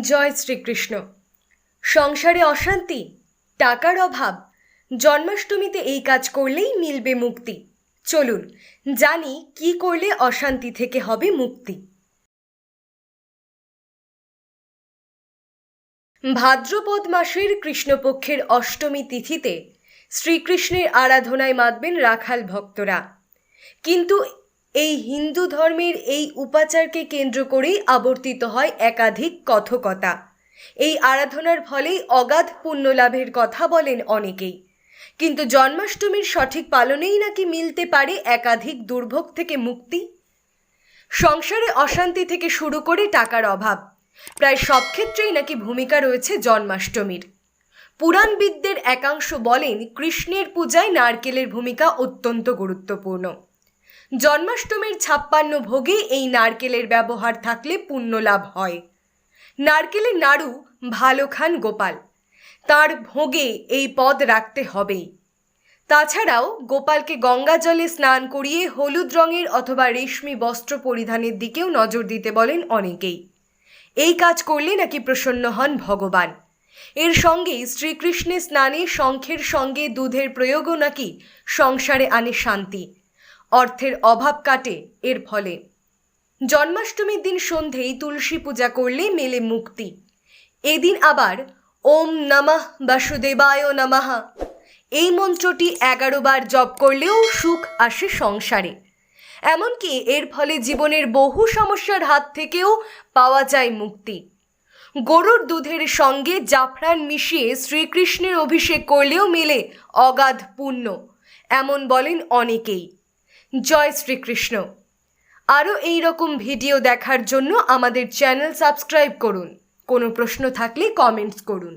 জয় শ্রীকৃষ্ণ। সংসারে অশান্তি, টাকার অভাব, জন্মাষ্টমীতে এই কাজ করলেই মিলবে মুক্তি। চলুন, জানি কি করলে অশান্তি থেকে হবে মুক্তি। ভাদ্রপদ মাসের কৃষ্ণপক্ষের অষ্টমী তিথিতে শ্রীকৃষ্ণের আরাধনায় মাতবেন রাখাল ভক্তরা। কিন্তু এই হিন্দু ধর্মের এই উপাচারকে কেন্দ্র করেই আবর্তিত হয় একাধিক কথকতা। এই আরাধনার ফলেই অগাধ পুণ্য লাভের কথা বলেন অনেকেই। কিন্তু জন্মাষ্টমীর সঠিক পালনেই নাকি মিলতে পারে একাধিক দুর্ভোগ থেকে মুক্তি? সংসারে অশান্তি থেকে শুরু করে টাকার অভাব। প্রায় সব ক্ষেত্রেই নাকি ভূমিকা রয়েছে জন্মাষ্টমীর। পুরাণবিদদের একাংশ বলেন, কৃষ্ণের পূজায় নারকেলের ভূমিকা অত্যন্ত গুরুত্বপূর্ণ। জন্মাষ্টমীর ছাপ্পান্ন ভোগে এই নারকেলের ব্যবহার থাকলে পুণ্য লাভ হয়। নারকেলের নাড়ু ভালো খান গোপাল। তার ভোগে এই পদ রাখতে হবেই। তাছাড়াও গোপালকে গঙ্গা জলে স্নান করিয়ে হলুদ রঙের অথবা রেশমি বস্ত্র পরিধানের দিকেও নজর দিতে বলেন অনেকেই। এই কাজ করলে নাকি প্রসন্ন হন ভগবান। এর সঙ্গে শ্রীকৃষ্ণের স্নানে শঙ্খের সঙ্গে দুধের প্রয়োগও নাকি সংসারে আনে শান্তি। অর্থের অভাব কাটে এর ফলে। জন্মাষ্টমীর দিন সন্ধেই তুলসী পূজা করলে মেলে মুক্তি। এদিন আবার ওম নমঃ বাসুদেবায় নমঃ। এই মন্ত্রটি এগারো বার জপ করলেও সুখ আসে সংসারে। এমনকি এর ফলে জীবনের বহু সমস্যার হাত থেকেও পাওয়া যায় মুক্তি। গরুর দুধের সঙ্গে জাফরান মিশিয়ে শ্রীকৃষ্ণের অভিষেক করলেও মেলে অগাধ পুণ্য, এমন বলেন অনেকেই। জয় শ্রীকৃষ্ণ। আরও এই রকম ভিডিও দেখার জন্য আমাদের চ্যানেল সাবস্ক্রাইব করুন। কোনো প্রশ্ন থাকলে কমেন্টস করুন।